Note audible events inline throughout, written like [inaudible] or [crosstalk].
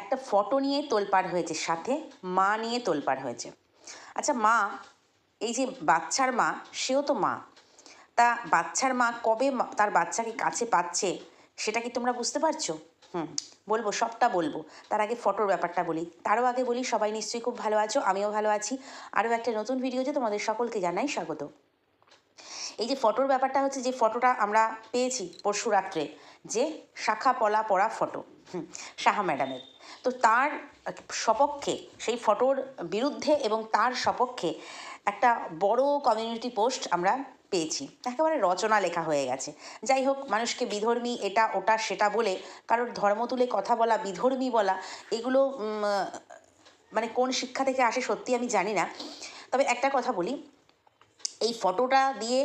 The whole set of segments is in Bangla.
একটা ফটো নিয়ে তোলপাড় হয়েছে, সাথে মা নিয়ে তোলপাড় হয়েছে। আচ্ছা মা, এই যে বাচ্চার মা, সেও তো মা। তা বাচ্চার মা কবে তার বাচ্চাকে কাছে পাচ্ছে, সেটা কি তোমরা বুঝতে পারছ? হুম, বলব, সবটা বলব। তার আগে ফটোর ব্যাপারটা বলি। তারও আগে বলি, সবাই নিশ্চয়ই খুব ভালো আছো, আমিও ভালো আছি। আরও একটা নতুন ভিডিওতে তোমাদের সকলকে জানাই স্বাগত। এই যে ফটোর ব্যাপারটা হচ্ছে, যে ফটোটা আমরা পেয়েছি পরশু রাত্রে যে শাখা পলা পড়া ফটো সাহা ম্যাডামের। তো তার সপক্ষে, সেই ফটোর বিরুদ্ধে এবং তার সপক্ষে একটা বড় কমিউনিটি পোস্ট আমরা পেয়েছি। একেবারে রচনা লেখা হয়ে গেছে। যাই হোক, মানুষকে বিধর্মী এটা, ওটা, সেটা বলে, কারোর ধর্ম তুলে কথা বলা, বিধর্মী বলা, এগুলো মানে কোন শিক্ষা থেকে আসে সত্যি আমি জানি না। তবে একটা কথা বলি, এই ফটোটা দিয়ে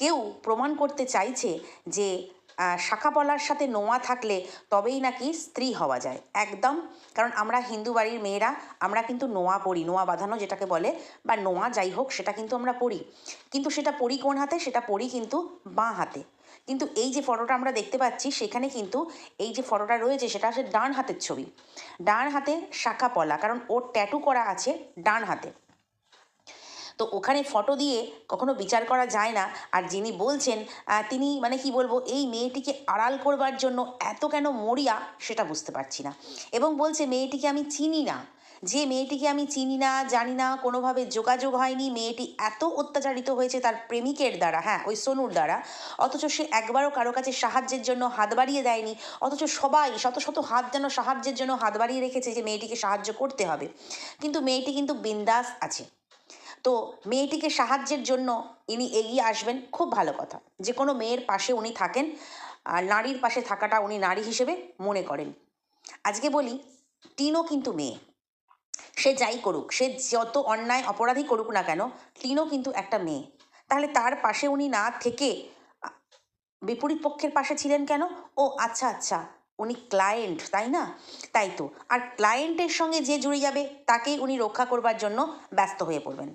কেউ প্রমাণ করতে চাইছে যে আহ, শাখা পলার সাথে নোয়া থাকলে তবেই নাকি স্ত্রী হওয়া যায়। একদম কারণ আমরা হিন্দু বাড়ির মেয়েরা আমরা কিন্তু নোয়া পড়ি নোয়া বাঁধানো যেটাকে বলে বা নোয়া যাই হোক সেটা কিন্তু আমরা পড়ি। কিন্তু সেটা পড়ি কোন হাতে? সেটা পড়ি কিন্তু বাঁ হাতে। কিন্তু এই যে ফটোটা আমরা দেখতে পাচ্ছি সেখানে কিন্তু এই যে ফটোটা রয়েছে সেটা হচ্ছে ডান হাতের ছবি। ডান হাতে শাখা পলা কারণ ওর ট্যাটু করা আছে ডান হাতে। তো ওখানে ফটো দিয়ে কখনো বিচার করা যায় না। আর যিনি বলছেন তিনি মানে কি বলব, এই মেয়েটিকে আড়াল করবার জন্য এত কেন মরিয়া সেটা বুঝতে পারছি না। এবং বলছে, মেয়েটিকে আমি চিনি না। যে মেয়েটিকে আমি চিনি না, জানি না, কোনোভাবে যোগাযোগ হয়নি, মেয়েটি এত অত্যাচারিত হয়েছে তার প্রেমিকের দ্বারা হ্যাঁ ওই সোনুর দ্বারা। অথচ সে একবারও কারও কাছে সাহায্যের জন্য হাত বাড়িয়ে দেয়নি। অথচ সবাই শত শত হাত যেন সাহায্যের জন্য হাত বাড়িয়ে রেখেছে যে মেয়েটিকে সাহায্য করতে হবে। কিন্তু মেয়েটি কিন্তু বিন্দাস আছে। তো মেয়েটিকে সাহায্যের জন্য ইনি এগিয়ে আসবেন, খুব ভালো কথা। যে কোনো মেয়ের পাশে উনি থাকেন, আর নারীর পাশে থাকাটা উনি নারী হিসেবে মনে করেন। আজকে বলি, টিনও কিন্তু মেয়ে। সে যাই করুক, সে যত অন্যায় অপরাধী করুক না কেন, টিনও কিন্তু একটা মেয়ে। তাহলে তার পাশে উনি না থেকে বিপরীত পক্ষের পাশে ছিলেন কেন? ও আচ্ছা আচ্ছা উনি ক্লায়েন্ট, তাই না? তাই তো। আর ক্লায়েন্টের সঙ্গে যে জুড়ে যাবে, তাকেই উনি রক্ষা করবার জন্য ব্যস্ত হয়ে পড়বেন।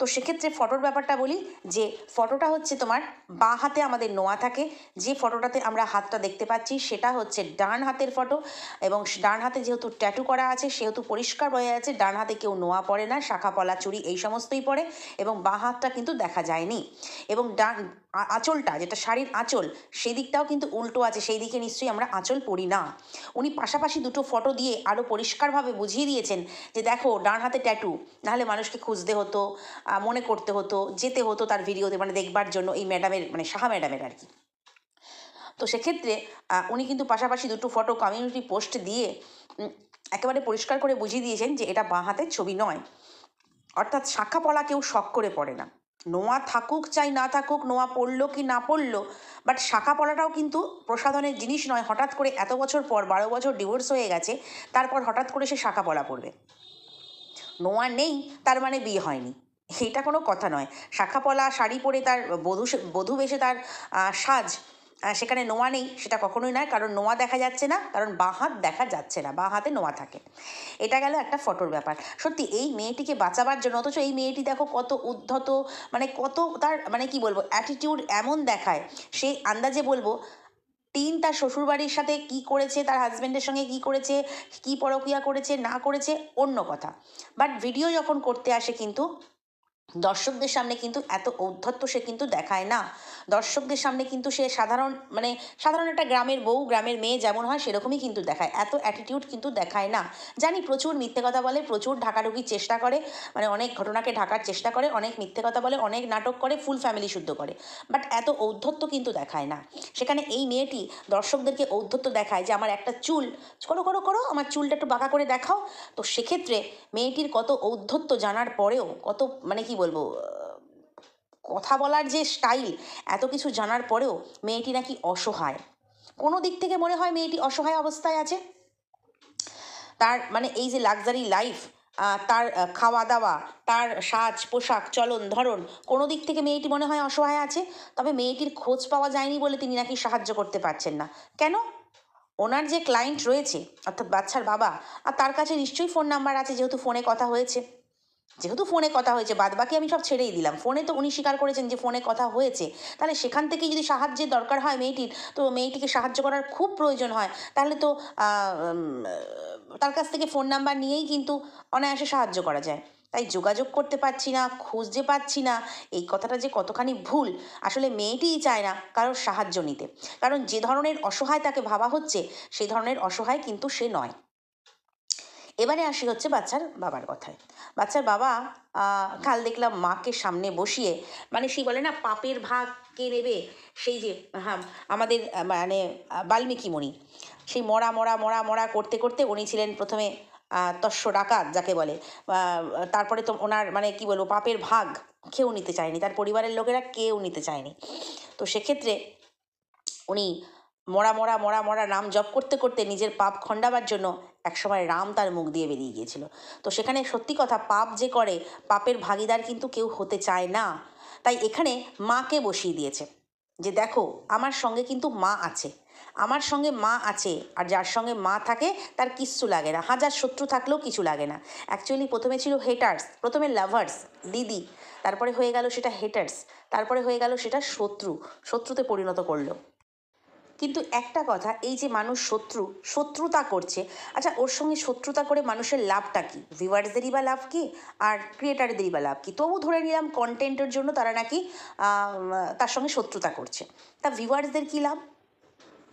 তো সেক্ষেত্রে ফটোর ব্যাপারটা বলি যে ফটোটা হচ্ছে তোমার বাঁ হাতে আমাদের নোয়া থাকে। যে ফটোটাতে আমরা হাতটা দেখতে পাচ্ছি সেটা হচ্ছে ডান হাতের ফটো এবং ডান হাতে যেহেতু ট্যাটু করা আছে, সেহেতু পরিষ্কার বোঝা আছে, ডান হাতে কেউ নোয়া পড়ে না, শাখা, পলা চুরি এই সমস্তই পড়ে এবং বাঁ হাতটা কিন্তু দেখা যায়নি। এবং ডান আঁচলটা যেটা শাড়ির আঁচল সেই দিকটাও কিন্তু উল্টো আছে সেই দিকে নিশ্চয়ই আমরা আঁচল পড়ি না। উনি পাশাপাশি দুটো ফটো দিয়ে আরও পরিষ্কারভাবে বুঝিয়ে দিয়েছেন যে দেখো, ডান হাতে ট্যাটু, নাহলে মানুষকে খুঁজতে হতো। মনে করতে হতো, যেতে হতো তার ভিডিওতে মানে দেখবার জন্য এই ম্যাডামের মানে সাহা ম্যাডামের আর কি। তো সেক্ষেত্রে উনি কিন্তু পাশাপাশি দুটো ফটো কমিউনিটি পোস্ট দিয়ে একেবারে পরিষ্কার করে বুঝিয়ে দিয়েছেন যে এটা বাঁ হাতের ছবি নয়। অর্থাৎ শাখা পলা কেউ শখ করে পড়ে না। নোয়া থাকুক চাই না থাকুক, নোয়া পড়ল কি না পড়ল বাট শাখা পলাটাও কিন্তু প্রসাধনের জিনিস নয়। হঠাৎ করে এত বছর পর, বারো বছর ডিভোর্স হয়ে গেছে, তারপর হঠাৎ করে সে শাখা পলা পড়বে। নোয়া নেই, তার মানে বিয়ে হয়নি। এটা কোনো কথা নয়। শাখা পলা, শাড়ি পরে তার বধূ বধূ বেশে তার সাজ সেখানে নোয়া নেই, সেটা কখনোই নয়। কারণ নোয়া দেখা যাচ্ছে না, কারণ বাঁ হাত দেখা যাচ্ছে না, বাঁ হাতে নোয়া থাকে। এটা গেল একটা ফটোর ব্যাপার। সত্যি, এই মেয়েটিকে বাঁচাবার জন্য, অথচ এই মেয়েটি দেখো কত উদ্ধত মানে কত তার মানে কি বলব অ্যাটিটিউড এমন দেখায়। সে আন্দাজে বলব, তিন তার শ্বশুরবাড়ির সাথে কি করেছে, তার হাজব্যান্ডের সঙ্গে কি করেছে, কি পরকিয়া করেছে, না করেছে, অন্য কথা। বাট ভিডিও যখন করতে আসে কিন্তু দর্শকদের সামনে কিন্তু এত ঔদ্ধত্য সে কিন্তু দেখায় না। দর্শকদের সামনে কিন্তু সে সাধারণ মানে সাধারণ একটা গ্রামের বউ, গ্রামের মেয়ে যেমন হয় সেরকমই কিন্তু দেখায়। এত অ্যাটিটিউড কিন্তু দেখায় না। জানি প্রচুর মিথ্যে কথা বলে, প্রচুর ঢাকাঢুকির চেষ্টা করে মানে অনেক ঘটনাকে ঢাকার চেষ্টা করে, অনেক মিথ্যে কথা বলে, অনেক নাটক করে ফুল ফ্যামিলি শুদ্ধ করে। বাট এত ঔদ্ধত্য কিন্তু দেখায় না। সেখানে এই মেয়েটি দর্শকদেরকে ঔদ্ধত্য দেখায় যে, আমার একটা চুল, করো করো করো, আমার চুলটা একটু বাঁকা করে দেখাও। তো সেক্ষেত্রে মেয়েটির কত ঔদ্ধত্য জানার পরেও, কত মানে কি বলব কথা বলার যে স্টাইল এত কিছু জানার পরেও মেয়েটি নাকি অসহায়। কোনো দিক থেকে মনে হয় মেয়েটি অসহায় অবস্থায় আছে? তার মানে এই যে লাক্সারি লাইফ তার খাওয়া দাওয়া তার সাজ, পোশাক, চলন, ধরন, কোনো দিক থেকে মেয়েটি মনে হয় অসহায় আছে? তবে মেয়েটির খোঁজ পাওয়া যায়নি বলে তিনি নাকি সাহায্য করতে পারছেন না। কেন? ওনার যে ক্লায়েন্ট রয়েছে, অর্থাৎ বাচ্চার বাবা, আর তার কাছে নিশ্চয়ই ফোন নাম্বার আছে, যেহেতু ফোনে কথা হয়েছে। যেহেতু ফোনে কথা হয়েছে বাদ বাকি আমি সব ছেড়েই দিলাম। ফোনে তো উনি স্বীকার করেছেন যে ফোনে কথা হয়েছে। তাহলে সেখান থেকে যদি সাহায্যের দরকার হয় মেয়েটির, তো মেয়েটিকে সাহায্য করার খুব প্রয়োজন হয়। তাহলে তো তার কাছ থেকে ফোন নাম্বার নিয়েই কিন্তু অনায়াসে সাহায্য করা যায়। তাই যোগাযোগ করতে পারছি না, খুঁজতে পারছি না, এই কথাটা যে কতখানি ভুল, আসলে মেয়েটিই চায় না কারোর সাহায্য নিতে। কারণ যে ধরনের অসহায় তাকে ভাবা হচ্ছে সেই ধরনের অসহায় কিন্তু সে নয়। এবারে আসি হচ্ছে বাচ্চার বাবার কথায়। বাচ্চার বাবা কাল দেখলাম মাকে সামনে বসিয়ে মানে সেই বলে না, পাপের ভাগ কে নেবে? সেই যে হ্যাঁ আমাদের মানে বাল্মীকি মুনি সেই মরা মরা মরা মরা করতে করতে উনি ছিলেন প্রথমে তস্য ডাকাত যাকে বলে। তারপরে তো ওনার মানে কি বলব, পাপের ভাগ কেউ নিতে চায়নি। তার পরিবারের লোকেরা কেউ নিতে চায়নি। তো সেক্ষেত্রে উনি মরা মরা মরা মরা নাম জপ করতে করতে নিজের পাপ খণ্ডাবার জন্য একসময় রাম তার মুখ দিয়ে বেরিয়ে গিয়েছিল। তো সেখানে সত্যি কথা, পাপ যে করে, পাপের ভাগিদার কিন্তু কেউ হতে চায় না। তাই এখানে মাকে বসিয়ে দিয়েছে যে, দেখো, আমার সঙ্গে কিন্তু মা আছে। আমার সঙ্গে মা আছে, আর যার সঙ্গে মা থাকে, তার কিচ্ছু লাগে না। হাজার শত্রু থাকলেও কিছু লাগে না। অ্যাকচুয়ালি প্রথমে ছিল হেটার্স প্রথমে লাভার্স দিদি। তারপরে হয়ে গেল সেটা হেটার্স তারপরে হয়ে গেল সেটা শত্রু। শত্রুতে পরিণত করল। কিন্তু একটা কথা, এই যে মানুষ শত্রু, শত্রুতা করছে আচ্ছা ওর সঙ্গে শত্রুতা করে মানুষের লাভটা কি? ভিউয়ার্সদেরই বা লাভ কি? আর ক্রিয়েটারদেরই বা লাভ কি? তবু ধরে নিলাম কন্টেন্টের জন্য তারা নাকি তার সঙ্গে শত্রুতা করছে। তা ভিউয়ার্সদের কী লাভ?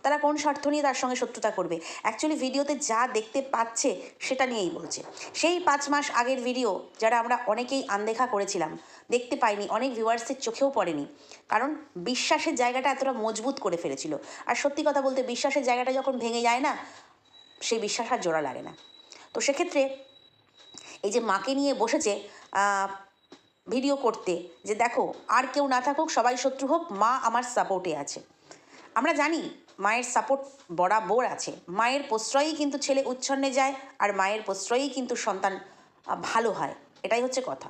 তারা কোন স্বার্থ নিয়ে তার সঙ্গে শত্রুতা করবে? অ্যাকচুয়ালি ভিডিওতে যা দেখতে পাচ্ছে সেটা নিয়েই বলছে। সেই পাঁচ মাস আগের ভিডিও যারা আমরা অনেকেই আনদেখা করেছিলাম, দেখতে পাইনি, অনেক ভিউয়ার্সের চোখেও পড়েনি, কারণ বিশ্বাসের জায়গাটা এতটা মজবুত করে ফেলেছিল। আর সত্যি কথা বলতে বিশ্বাসের জায়গাটা যখন ভেঙে যায় না, সেই বিশ্বাস আর জোড়া লাগে না। তো সেক্ষেত্রে এই যে মাকে নিয়ে বসেছে ভিডিও করতে, যে দেখো, আর কেউ না থাকুক, সবাই শত্রু হোক, মা আমার সাপোর্টে আছে। আমরা জানি মায়ের সাপোর্ট বরাবর আছে। মায়ের প্রশ্রয়েই কিন্তু ছেলে উচ্ছন্নে যায় আর মায়ের প্রশ্রয়েই কিন্তু সন্তান ভালো হয়। এটাই হচ্ছে কথা।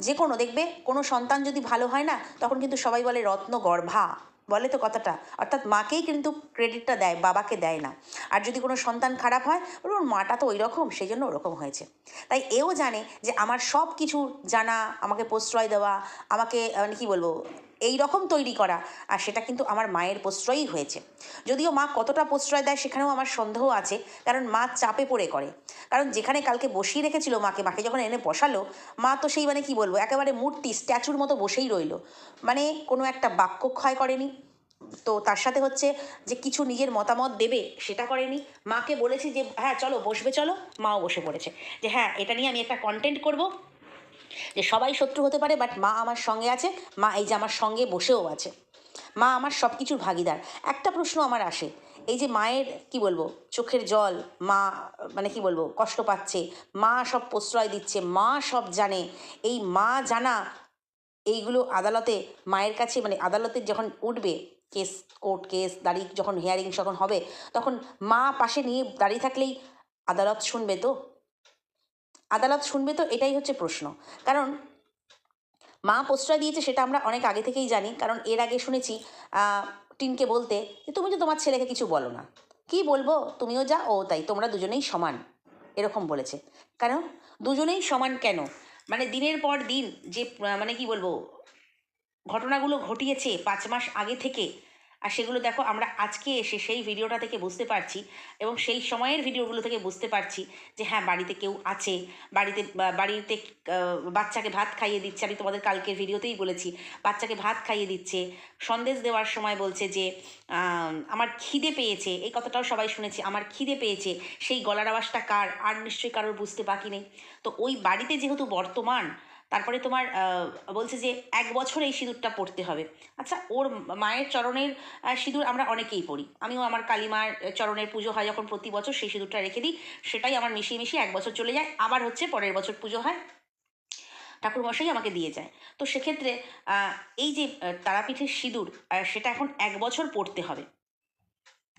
যে কোনো, দেখবে কোনো সন্তান যদি ভালো হয় না, তখন কিন্তু সবাই বলে রত্ন গর্ভা বলে তো কথাটা। অর্থাৎ মাকেই কিন্তু ক্রেডিটটা দেয়, বাবাকে দেয় না। আর যদি কোনো সন্তান খারাপ হয় ওর মাটা তো ওই রকম সেই জন্য ওরকম হয়েছে। তাই এও জানে যে আমার সব কিছু জানা, আমাকে প্রশ্রয় দেওয়া, আমাকে মানে কী বলব এই রকম তৈরি করা, আর সেটা কিন্তু আমার মায়ের প্রশ্রয়ই হয়েছে। যদিও মা কতটা প্রশ্রয় দেয় সেখানেও আমার সন্দেহ আছে, কারণ মা চাপে পড়ে করে। কারণ যেখানে কালকে বসিয়ে রেখেছিল মাকে মাকে যখন এনে বসালো, মা তো সেই মানে কি বলব, একেবারে মূর্তি, স্ট্যাচুর মতো বসেই রইল। মানে কোনো একটা বাক্য ক্ষয় করেনি। তো তার সাথে হচ্ছে যে কিছু নিজের মতামত দেবে, সেটা করেনি। মাকে বলেছি যে হ্যাঁ চলো, বসবে, চলো। মাও বসে পড়েছে। যে হ্যাঁ এটা নিয়ে আমি একটা কন্টেন্ট করব। যে সবাই শত্রু হতে পারে বাট মা আমার সঙ্গে আছে, মা এই যে আমার সঙ্গে বসেও আছে। মা আমার সব কিছুর ভাগিদার। একটা প্রশ্ন আমার আসে, এই যে মায়ের, কি বলব, চোখের জল, মা মানে কি বলব, কষ্ট পাচ্ছে, মা সব প্রশ্রয় দিচ্ছে, মা সব জানে, এই মা জানা, এইগুলো আদালতে, মায়ের কাছে মানে আদালতে যখন উঠবে, কেস, কোর্ট কেস দাঁড়িয়ে যখন হিয়ারিং যখন হবে, তখন মা পাশে নিয়ে দাঁড়িয়ে থাকলেই আদালত শুনবে তো? আদালত শুনবে তো এটাই হচ্ছে প্রশ্ন। কারণ মা প্রশ্রয় দিয়েছে সেটা আমরা অনেক আগে থেকেই জানি, কারণ এর আগে শুনেছি টিনকে বলতে তুমি তো তোমার ছেলেকে কিছু বলো না। কি বলব? তুমিও যা, ও তাই, তোমরা দুজনেই সমান। এরকম বলেছে। কেন দুজনেই সমান কেন? মানে দিনের পর দিন যে মানে কি বলব, ঘটনাগুলো ঘটিয়েছে পাঁচ মাস আগে থেকে আর সেগুলো দেখো আমরা আজকে এসে সেই ভিডিওটা থেকে বুঝতে পারছি এবং সেই সময়ের ভিডিওগুলো থেকে বুঝতে পারছি যে হ্যাঁ বাড়িতে কেউ আছে, বাড়িতে বাড়িতে বাচ্চাকে ভাত খাইয়ে দিচ্ছে। আমি তোমাদের কালকের ভিডিওতেই বলেছি, বাচ্চাকে ভাত খাইয়ে দিচ্ছে, সন্দেশ দেওয়ার সময় বলছে যে আমার খিদে পেয়েছে। এই কথাটাও সবাই শুনেছি, আমার খিদে পেয়েছে। সেই গলার আওয়াজটা কার? আর নিশ্চয়ই কারোর বুঝতে বাকি নেই। তো ওই বাড়িতে যেহেতু বর্তমান তারপরে তোমার বলছে যে এক বছর এই সিঁদুরটা পড়তে হবে। আচ্ছা ওর মায়ের চরণের সিঁদুর আমরা অনেকেই পড়ি। আমিও আমার কালীমার চরণের পুজো হয় যখন প্রতি বছর সেই সিঁদুরটা রেখে দিই, সেটাই আমার মিশিয়ে মিশিয়ে এক বছর চলে যায়। আবার হচ্ছে পরের বছর পুজো হয়, ঠাকুরমশাই আমাকে দিয়ে যায়। তো সেক্ষেত্রে এই যে তারাপীঠের সিঁদুর সেটা এখন এক বছর পড়তে হবে।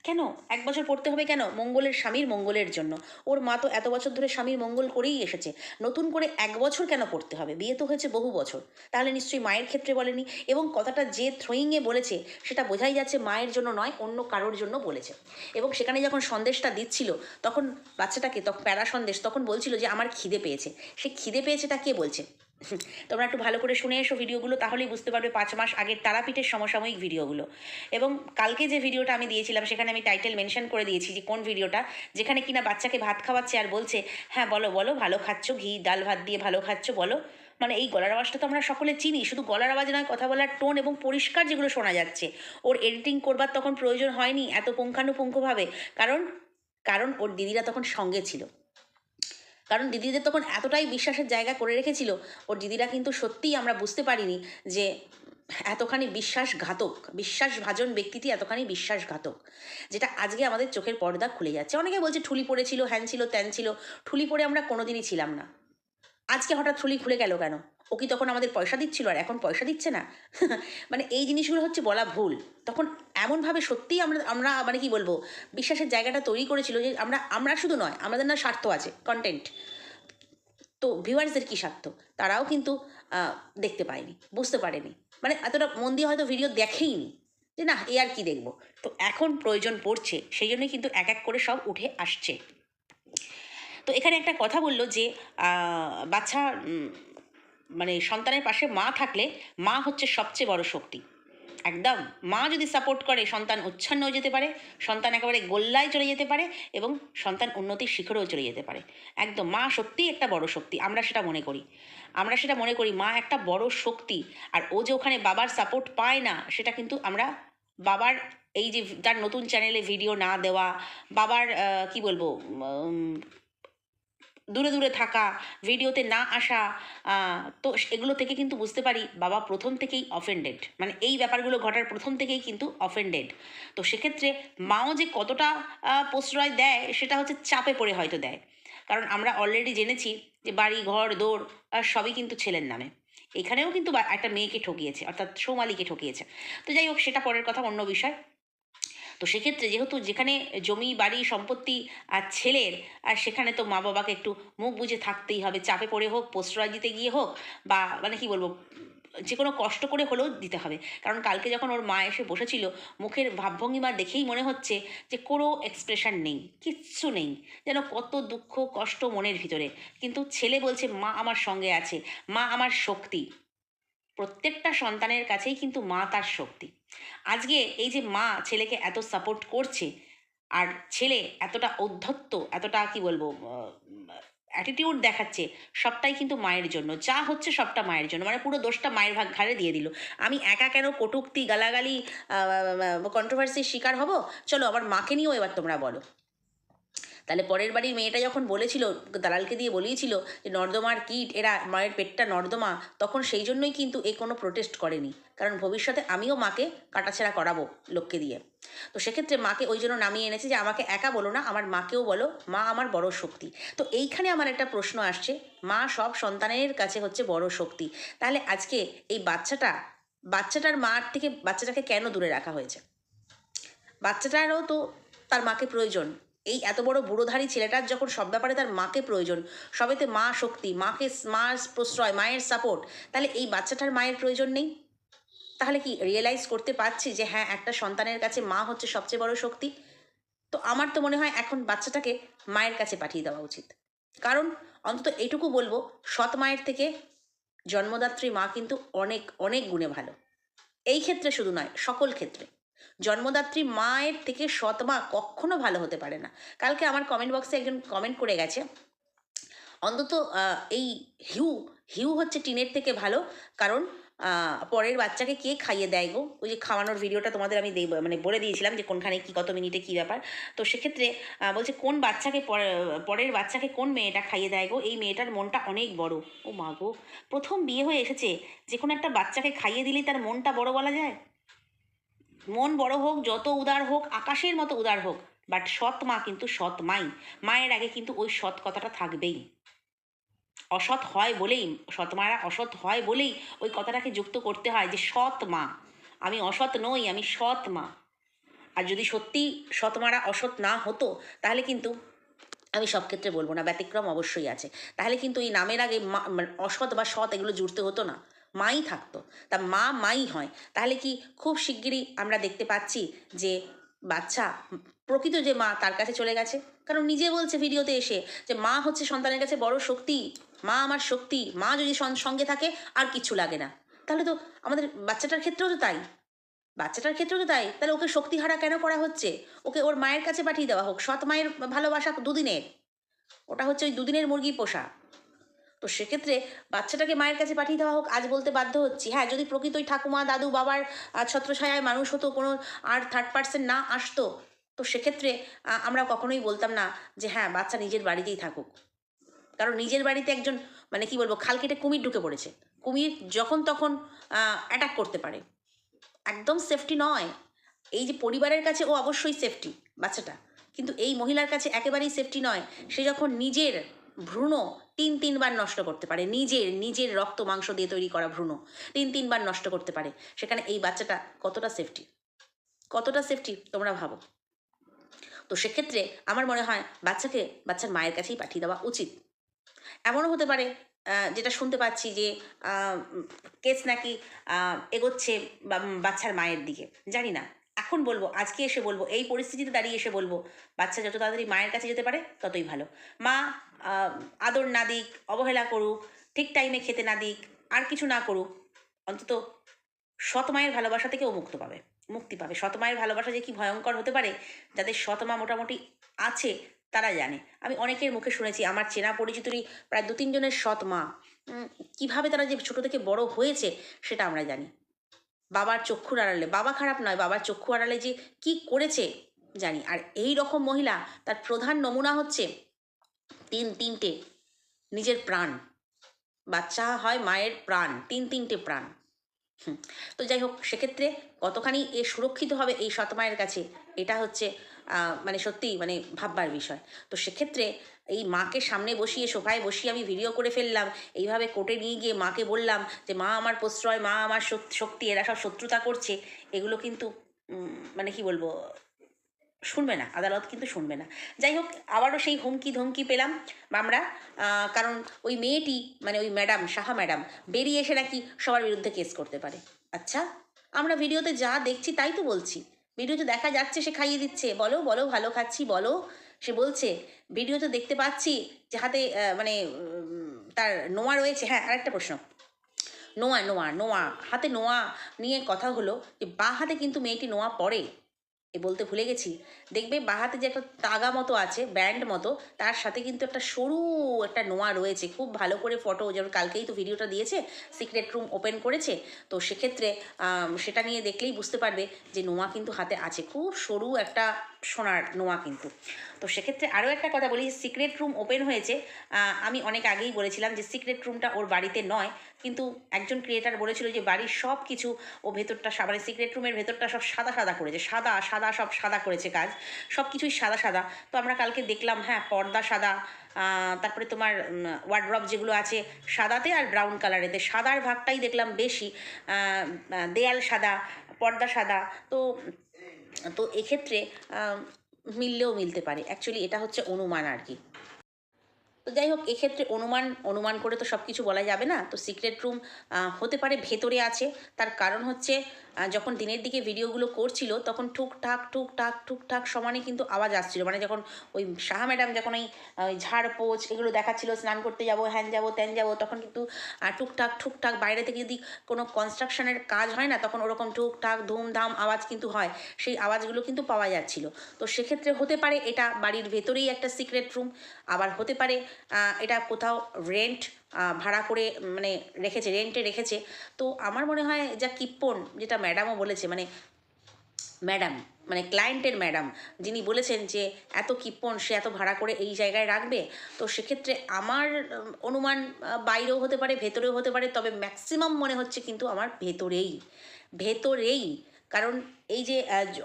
কেন? এক বছর পড়তে হবে কেন? মঙ্গলের স্বামীর মঙ্গলের জন্য। ওর মা তো এত বছর ধরে স্বামীর মঙ্গল করেই এসেছে। নতুন করে এক বছর কেন পড়তে হবে? বিয়ে তো হয়েছে বহু বছর। তাহলে নিশ্চয়ই মায়ের ক্ষেত্রে বলেনি। এবং কথাটা যে থ্রোয়িংয়ে বলেছে, সেটা বোঝাই যাচ্ছে মায়ের জন্য নয়, অন্য কারোর জন্য বলেছে। এবং সেখানে যখন সন্দেশটা দিচ্ছিল, তখন বাচ্চাটাকে, তখন প্যারা সন্দেশ তখন বলছিল যে, আমার খিদে পেয়েছে। সে খিদে পেয়েছেটা কে বলছে? তোমরা একটু ভালো করে শুনে এসো ভিডিওগুলো, তাহলেই বুঝতে পারবে পাঁচ মাস আগের তারাপীঠের সমসাময়িক ভিডিওগুলো। এবং কালকে যে ভিডিওটা আমি দিয়েছিলাম, সেখানে আমি টাইটেল মেনশন করে দিয়েছি যে কোন ভিডিওটা, যেখানে কিনা বাচ্চাকে ভাত খাওয়াচ্ছে আর বলছে হ্যাঁ বলো বলো, ভালো খাচ্ছ, ঘি, ডাল, ভাত দিয়ে ভালো খাচ্ছ, বলো। মানে এই গলার আওয়াজটা তো আমরা সকলে চিনি, শুধু গলার আওয়াজ নয়, কথা বলার টোন এবং পরিষ্কার যেগুলো শোনা যাচ্ছে। ওর এডিটিং করবার তখন প্রয়োজন হয়নি এত পুঙ্খানুপুঙ্খভাবে, কারণ কারণ ওর দিদিরা তখন সঙ্গে ছিল। কারণ দিদিদের তখন এতটাই বিশ্বাসের জায়গা করে রেখেছিল, ওর দিদিরা কিন্তু সত্যিই আমরা বুঝতে পারিনি যে এতখানি বিশ্বাসঘাতক, বিশ্বাসভাজন ব্যক্তিটি এতখানি বিশ্বাসঘাতক, যেটা আজকে আমাদের চোখের পর্দা খুলে যাচ্ছে। অনেকে বলছে, ঠুলি পড়েছিল, হ্যান ছিল, ত্যান ছিল। ঠুলি পড়ে আমরা কোনোদিনই ছিলাম না। আজকে হঠাৎ ঠুলি খুলে গেল কেন? ও কি তখন আমাদের পয়সা দিচ্ছিল আর এখন পয়সা দিচ্ছে না? [laughs] মানে এই জিনিসগুলো হচ্ছে বলা ভুল। তখন এমনভাবে সত্যিই আমরা আমরা মানে কি বলব, বিশ্বাসের জায়গাটা তৈরি করেছিল যে আমরা আমরা শুধু নয়, আমাদের না স্বার্থ আছে কন্টেন্ট তো ভিউয়ার্সদের কী স্বার্থ? তারাও কিন্তু দেখতে পায়নি, বুঝতে পারেনি। মানে এতটা মন দিয়ে হয়তো ভিডিও দেখেইনি যে না, এ আর কি দেখব? তো এখন প্রয়োজন পড়ছে, সেই জন্যই কিন্তু এক এক করে সব উঠে আসছে। তো এখানে একটা কথা বলল যে বাচ্চা মানে সন্তানের পাশে মা থাকলে মা হচ্ছে সবচেয়ে বড় শক্তি। একদম। মা যদি সাপোর্ট করে, সন্তান উচ্ছন্ন হয়ে যেতে পারে, সন্তান একেবারে গোল্লায় চলে যেতে পারে এবং সন্তান উন্নতির শিখরেও চলে যেতে পারে। একদম, মা সত্যিই একটা বড় শক্তি, আমরা সেটা মনে করি। আমরা সেটা মনে করি, মা একটা বড় শক্তি, আর ও যে ওখানে বাবার সাপোর্ট পায় না, সেটা কিন্তু আমরা বাবার এই যে, তার নতুন চ্যানেলে ভিডিও না দেওয়া, বাবার কি বলব দূরে দূরে থাকা, ভিডিওতে না আসা তো এগুলো থেকে কিন্তু বুঝতে পারি বাবা প্রথম থেকেই অফেন্ডেড মানে এই ব্যাপারগুলো ঘটার প্রথম থেকেই কিন্তু অফেন্ডেড তো সেক্ষেত্রে মাও যে কতটা প্রশ্রয় দেয় সেটা হচ্ছে চাপে পড়ে হয়তো দেয়। কারণ আমরা অলরেডি জেনেছি যে বাড়ি, ঘর, দৌড় সবই কিন্তু ছেলের নামে। এখানেও কিন্তু একটা মেয়েকে ঠকিয়েছে, অর্থাৎ সোমালিকে ঠকিয়েছে। তো যাই হোক, সেটা পরের কথা, অন্য বিষয়। তো সেক্ষেত্রে যেহেতু যেখানে জমি, বাড়ি, সম্পত্তি আর ছেলের, আর সেখানে তো মা বাবাকে একটু মুখ বুঝে থাকতেই হবে। চাপে পড়ে হোক, প্রশ্রয় দিতে গিয়ে হোক, বা মানে কি বলব যে কোনো কষ্ট করে হলেও দিতে হবে। কারণ কালকে যখন ওর মা এসে বসেছিল, মুখের ভাবভঙ্গিমা দেখেই মনে হচ্ছে যে কোনো এক্সপ্রেশন নেই, কিচ্ছু নেই। যেন কত দুঃখ, কষ্ট মনের ভিতরে। কিন্তু ছেলে বলছে, মা আমার সঙ্গে আছে, মা আমার শক্তি। প্রত্যেকটা সন্তানের কাছেই কিন্তু মা তার শক্তি। আজকে এই যে মা ছেলেকে এত সাপোর্ট করছে, আর ছেলে এতটা অধ্যত্ত, এতটা কি বলব অ্যাটিটিউড দেখাচ্ছে, সবটাই কিন্তু মায়ের জন্য। যা হচ্ছে সবটা মায়ের জন্য। মানে পুরো দোষটা মায়ের ভাগ ঘাড়ে দিয়ে দিল। আমি একা কেন কটুক্তি, গালাগালি কন্ট্রোভার্সির শিকার হব? চলো, আমার মাকে নিয়েও এবার তোমরা বলো। তাহলে পরের বাড়ির মেয়েটা যখন বলেছিল, দালালকে দিয়ে বলিয়েছিল যে, নর্দমার কীট, এরা মায়ের পেটটা নর্দমা তখন সেই জন্যই কিন্তু এ কোনো প্রোটেস্ট করেনি। কারণ ভবিষ্যতে আমিও মাকে কাটাছেড়া করাবো লোককে দিয়ে। তো সেক্ষেত্রে মাকে ওই জন্য নামিয়ে এনেছে যে, আমাকে একা বলো না, আমার মাকেও বলো, মা আমার বড় শক্তি তো এইখানে আমার একটা প্রশ্ন আসছে, মা সব সন্তানের কাছে হচ্ছে বড় শক্তি। তাহলে আজকে এই বাচ্চাটা, বাচ্চাটার মার থেকে বাচ্চাটাকে কেন দূরে রাখা হয়েছে? বাচ্চাটারও তো তার মাকে প্রয়োজন। এই এত বড় বুড়োধারী ছেলেটার যখন সব ব্যাপারে তার মাকে প্রয়োজন, সবেতে মা শক্তি, মাকে মার প্রশ্রয়, মায়ের সাপোর্ট তাহলে এই বাচ্চাটার মায়ের প্রয়োজন নেই? তাহলে কি রিয়েলাইজ করতে পারছি যে হ্যাঁ একটা সন্তানের কাছে মা হচ্ছে সবচেয়ে বড় শক্তি? তো আমার তো মনে হয় এখন বাচ্চাটাকে মায়ের কাছে পাঠিয়ে দেওয়া উচিত। কারণ অন্তত এটুকু বলব, সৎ মায়ের থেকে জন্মদাত্রী মা কিন্তু অনেক অনেক গুণে ভালো। এই ক্ষেত্রে শুধু নয়, সকল ক্ষেত্রে। জন্মদাত্রী মায়ের থেকে সৎ মা কখনো ভালো হতে পারে না। কালকে আমার কমেন্ট বক্সে একজন কমেন্ট করে গেছে, অন্তত এই হিউ হিউ হচ্ছে টিনের থেকে ভালো, কারণ পরের বাচ্চাকে কে খাইয়ে দেয় গো? ওই যে খাওয়ানোর ভিডিওটা তোমাদের আমি দেব মানে বলে দিয়েছিলাম যে কোনখানে কী, কত মিনিটে কী ব্যাপার। তো সেক্ষেত্রে বলছে কোন বাচ্চাকে পরে- পরের বাচ্চাকে কোন মেয়েটা খাইয়ে দেয় গো? এই মেয়েটার মনটা অনেক বড়। ও মা গো, প্রথম বিয়ে হয়ে এসেছে যে কোনো একটা বাচ্চাকে খাইয়ে দিলেই তার মনটা বড় বলা যায়? মন বড় হোক, যত উদার হোক, আকাশের মতো উদার হোক বাট সৎ মা কিন্তু সৎ মাই। মায়ের আগে কিন্তু ওই সৎ কথাটা থাকবেই। অসৎ হয় বলেই, সৎ মায়েরা অসৎ হয় বলেই ওই কথাটাকে যুক্ত করতে হয় যে সৎ মা। আমি অসৎ নই, আমি সৎ মা। আর যদি সত্যি সৎ মারা অসৎ না হতো, তাহলে কিন্তু আমি সব ক্ষেত্রে বলব না, ব্যতিক্রম অবশ্যই আছে। তাহলে কিন্তু এই নামের আগে মানে অসৎ বা সৎ এগুলো জুড়তে হতো না। মাই থাকতো, তা মা মাই হয়। তাহলে কি খুব শিগগিরই আমরা দেখতে পাচ্ছি যে বাচ্চা, প্রকৃত যে মা তার কাছে চলে গেছে। কারণ নিজে বলছে ভিডিওতে এসে যে মা হচ্ছে সন্তানের কাছে বড় শক্তি, মা আমার শক্তি, মা যদি সঙ্গে থাকে আর কিচ্ছু লাগে না। তাহলে তো আমাদের বাচ্চাটার ক্ষেত্রেও তো তাই। বাচ্চাটার ক্ষেত্রেও তো তাই। তাহলে ওকে শক্তিহারা কেন করা হচ্ছে? ওকে ওর মায়ের কাছে পাঠিয়ে দেওয়া হোক, সৎ মায়ের ভালোবাসা দুদিনের। ওটা হচ্ছে ওই দুদিনের মুরগি পোষা। তো সেক্ষেত্রে বাচ্চাটাকে মায়ের কাছে পাঠিয়ে দেওয়া হোক, আজ বলতে বাধ্য হচ্ছি। হ্যাঁ যদি প্রকৃত ওই ঠাকুমা, দাদু, বাবার ছত্রছায়ায় মানুষ হতো, কোনো আর থার্ড পার্সন না আসতো, তো সেক্ষেত্রে আমরা কখনোই বলতাম না যে হ্যাঁ বাচ্চা নিজের বাড়িতেই থাকুক। কারণ নিজের বাড়িতে একজন মানে কি বলব, খাল কেটে কুমির ঢুকে পড়েছে। কুমির যখন তখন অ্যাটাক করতে পারে। একদম সেফটি নয়। এই যে পরিবারের কাছে ও অবশ্যই সেফটি বাচ্চাটা। কিন্তু এই মহিলার কাছে একেবারেই সেফটি নয়। সে যখন নিজের ভ্রূণ তিন তিনবার নষ্ট করতে পারে। নিজের নিজের রক্ত মাংস দিয়ে তৈরি করা ভ্রূণ তিন তিনবার নষ্ট করতে পারে। সেখানে এই বাচ্চাটা কতটা সেফটি কতটা সেফটি তোমরা ভাবো? তো সেক্ষেত্রে আমার মনে হয় বাচ্চাকে, বাচ্চার মায়ের কাছেই পাঠিয়ে দেওয়া উচিত। এমনও হতে পারে যেটা শুনতে পাচ্ছি যে কেস নাকি এগোচ্ছে বাচ্চার মায়ের দিকে। জানি না। এখন বলব, আজকে এসে বলব, এই পরিস্থিতিতে দাঁড়িয়ে এসে বলব, বাচ্চা যত তাড়াতাড়ি মায়ের কাছে যেতে পারে, ততই ভালো। মা আদর না দিক, অবহেলা করুক, ঠিক টাইমে খেতে না দিক, আর কিছু না করুক, অন্তত সৎ মায়ের ভালোবাসা থেকেও মুক্ত পাবে, মুক্তি পাবে। সৎ মায়ের ভালোবাসা যে কি ভয়ঙ্কর হতে পারে, যাদের সৎ মা মোটামুটি আছে, তারা জানে। আমি অনেকের মুখে শুনেছি, আমার চেনা পরিচিতরই প্রায় দু তিনজনের সৎ মা। কীভাবে তারা যে ছোট থেকে বড় হয়েছে, সেটা আমরা জানি। বাবার চক্ষুর আড়ালে। বাবা খারাপ নয়, বাবার চক্ষু আড়ালে যে কি করেছে জানি। আর এই রকম মহিলা, তার প্রধান নমুনা হচ্ছে তিন তিনটে নিজের প্রাণ। বাচ্চা হয় মায়ের প্রাণ, তিন তিনটে প্রাণ। তো যাই হোক, সেক্ষেত্রে কতখানি এ সুরক্ষিত হবে এই সৎ মায়ের কাছে, এটা হচ্ছে মানে সত্যি মানে ভাববার বিষয়। তো সেক্ষেত্রে এই মাকে সামনে বসিয়ে, সোফায় বসিয়ে আমি ভিডিও করে ফেললাম, এইভাবে কোর্টে নিয়ে গিয়ে মাকে বললাম যে, মা আমার প্রশ্রয়, মা আমার শক্তি, এরা সব শত্রুতা করছে। এগুলো কিন্তু মানে কি বলব, শুনবে না, আদালত কিন্তু শুনবে না। যাই হোক, আবারও সেই হুমকি ধমকি পেলাম আমরা কারণ ওই মেয়েটি মানে ওই ম্যাডাম, সাহা ম্যাডাম, বেরিয়ে এসে নাকি সবার বিরুদ্ধে কেস করতে পারে। আচ্ছা? আমরা ভিডিওতে যা দেখছি তাই তো বলছি। ভিডিওতে দেখা যাচ্ছে সে খাইয়ে দিচ্ছে। বলো বলো, ভালো খাচ্ছি, বলো। সে বলছে, ভিডিওতে দেখতে পাচ্ছি যে হাতে মানে তার নোয়া রয়েছে। হ্যাঁ আরেকটা প্রশ্ন। নোয়া নোয়া নোয়া, হাতে নোয়া নিয়ে কথা হলো যে, বা হাতে কিন্তু মেয়েটি নোয়া পরে এ বলতে ভুলে গেছি। দেখবে বাহাতে যে একটা তাগা মতো আছে, ব্যান্ড মতো, তার সাথে কিন্তু একটা সরু একটা নোয়া রয়েছে। খুব ভালো করে ফটো, যেমন কালকেই তো ভিডিওটা দিয়েছে, সিক্রেট রুম ওপেন করেছে। তো সেক্ষেত্রে সেটা নিয়ে দেখলেই বুঝতে পারবে যে নোয়া কিন্তু হাতে আছে। খুব সরু একটা সোনার নোয়া কিন্তু। তো সেক্ষেত্রে আরও একটা কথা বলি সিক্রেট রুম ওপেন হয়েছে। আমি অনেক আগেই বলেছিলাম যে সিক্রেট রুমটা ওর বাড়িতে নয়, কিন্তু একজন ক্রিয়েটার বলেছিল যে বাড়ির সব কিছু ও ভেতরটা মানে সিক্রেট রুমের ভেতরটা সব সাদা সাদা করেছে, সাদা সাদা সব সাদা করেছে কাজ, সব কিছুই সাদা সাদা। তো আমরা কালকে দেখলাম হ্যাঁ পর্দা সাদা তারপরে তোমার ওয়ার্ড্রপ যেগুলো আছে সাদাতে আর ব্রাউন কালারেতে সাদার ভাগটাই দেখলাম বেশি দেয়াল সাদা, পর্দা সাদা। তো তো এক্ষেত্রে মিললেও মিলতে পারে। অ্যাকচুয়ালি এটা হচ্ছে অনুমান আর কি। তো যাই হোক, এক্ষেত্রে অনুমান অনুমান করে তো সব কিছু বলা যাবে না। তো সিক্রেট রুম হতে পারে, ভেতরে আছে। তার কারণ হচ্ছে যখন দিনের দিকে ভিডিওগুলো করছিল, তখন টুকটাক টুকটাক টুকটাক সমানে কিন্তু আওয়াজ আসছিল। মানে যখন ওই সাহা ম্যাডাম যখন ওই ওই ঝাড় পোচ এগুলো দেখাচ্ছিল, স্নান করতে যাব, হ্যান যাব, ত্যান যাব, তখন কিন্তু টুকটাক টুকটাক বাইরে থেকে যদি কোনো কনস্ট্রাকশনের কাজ হয় না, তখন ওরকম টুকটাক ধুমধাম আওয়াজ কিন্তু হয়। সেই আওয়াজগুলো কিন্তু পাওয়া যাচ্ছিল। তো সেক্ষেত্রে হতে পারে এটা বাড়ির ভেতরেই একটা সিক্রেট রুম আবার হতে পারে এটা কোথাও রেন্ট ভাড়া করে মানে রেখেছে রেন্টে রেখেছে। তো আমার মনে হয় যা কিপ্পন, যেটা ম্যাডামও বলেছে মানে ম্যাডাম মানে ক্লায়েন্টের ম্যাডাম যিনি বলেছেন যে এত কিপ্পন, সে এত ভাড়া করে এই জায়গায় রাখবে, তো সেক্ষেত্রে আমার অনুমান বাইরেও হতে পারে, ভেতরেও হতে পারে, তবে ম্যাক্সিমাম মনে হচ্ছে কিন্তু আমার ভেতরেই। ভেতরেই। কারণ এই যে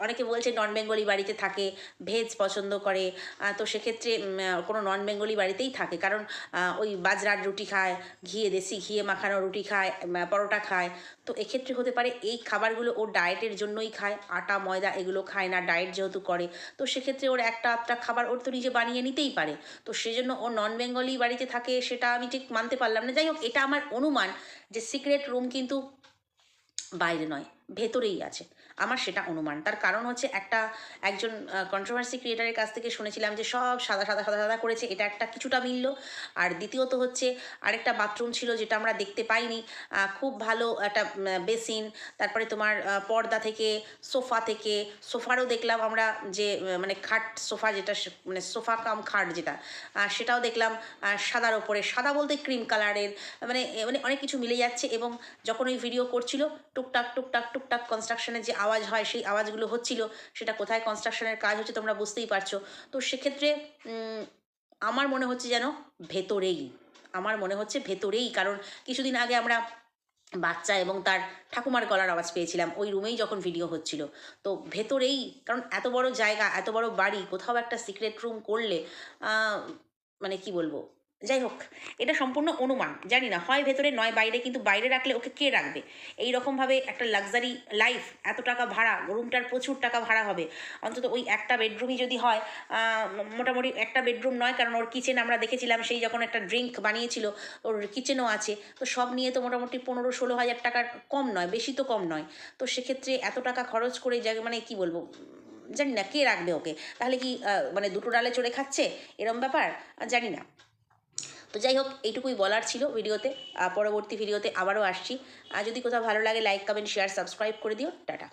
অনেকে বলছে নন বেঙ্গলি বাড়িতে থাকে, ভেজ পছন্দ করে তো সেক্ষেত্রে কোনো নন বেঙ্গলি বাড়িতেই থাকে। কারণ ওই বাজরার রুটি খায়, ঘিয়ে দেশি ঘিয়ে মাখানো রুটি খায় পরোটা খায়। তো এক্ষেত্রে হতে পারে এই খাবারগুলো ওর ডায়েটের জন্যই খায়, আটা, ময়দা এগুলো খায় না, ডায়েট যেহেতু করে। তো সেক্ষেত্রে ওর একটা আধটা খাবার ওর তো নিজে বানিয়ে নিতেই পারে। তো সেজন্য ও নন বেঙ্গলি বাড়িতে থাকে সেটা আমি ঠিক মানতে পারলাম না। যাই হোক, এটা আমার অনুমান যে সিক্রেট রুম কিন্তু বাইরে নয় ভেতরেই আছে। আমার সেটা অনুমান। তার কারণ হচ্ছে একটা, একজন কন্ট্রোভার্সি ক্রিয়েটারের কাছ থেকে শুনেছিলাম যে সব সাদা সাদা সাদা সাদা করেছে, এটা একটা কিছুটা মিলল। আর দ্বিতীয়ত হচ্ছে আরেকটা বাথরুম ছিল যেটা আমরা দেখতে পাইনি। খুব ভালো একটা বেসিন তারপরে তোমার পর্দা থেকে, সোফা থেকে, সোফারও দেখলাম আমরা যে মানে খাট সোফা যেটা মানে সোফা কাম খাট যেটা সেটাও দেখলাম সাদার ওপরে। সাদা বলতে ক্রিম কালারের মানে মানে অনেক কিছু মিলে যাচ্ছে এবং যখন ওই ভিডিও করছিল, টুকটাক টুকটাক টুকটাক কনস্ট্রাকশনের যে আওয়াজ হয়, সেই আওয়াজগুলো হচ্ছিল, সেটা কোথায় কনস্ট্রাকশনের কাজ হচ্ছে তোমরা বুঝতেই পারছ। তো সেক্ষেত্রে আমার মনে হচ্ছে যেন ভেতরেই, আমার মনে হচ্ছে ভেতরেই, কারণ কিছুদিন আগে আমরা বাচ্চা এবং তার ঠাকুমার গলার আওয়াজ পেয়েছিলাম, ওই রুমেই যখন ভিডিও হচ্ছিল। তো ভেতরেই, কারণ এত বড় জায়গা, এত বড় বাড়ি, কোথাও একটা সিক্রেট রুম করলে মানে কি বলব যাই হোক, এটা সম্পূর্ণ অনুমান। জানি না, হয় ভেতরে নয়, বাইরে, কিন্তু বাইরে রাখলে ওকে কে রাখবে? এই রকমভাবে একটা লাক্সারি লাইফ এত টাকা ভাড়া রুমটার প্রচুর টাকা ভাড়া হবে। অন্তত ওই একটা বেডরুমই যদি হয় মোটামুটি একটা বেডরুম নয়, কারণ ওর কিচেন আমরা দেখেছিলাম, সেই যখন একটা ড্রিঙ্ক বানিয়েছিল, ওর কিচেনও আছে। তো সব নিয়ে তো মোটামুটি পনেরো ষোলো হাজার টাকার কম নয়, বেশি তো কম নয়। তো সেক্ষেত্রে এত টাকা খরচ করে জায়গা মানে কি বলব, জানি না, কে রাখবে ওকে? তাহলে কি মানে দুটো ডালে চড়ে খাচ্ছে? এরম ব্যাপার? জানি না। তো যাই হোক, এইটুকুই বলার ছিল ভিডিওতে। পরবর্তী ভিডিওতে আবারও আসছি। আর যদি কোথাও ভালো লাগে লাইক কমেন্ট শেয়ার সাবস্ক্রাইব করে দিও। টাটা।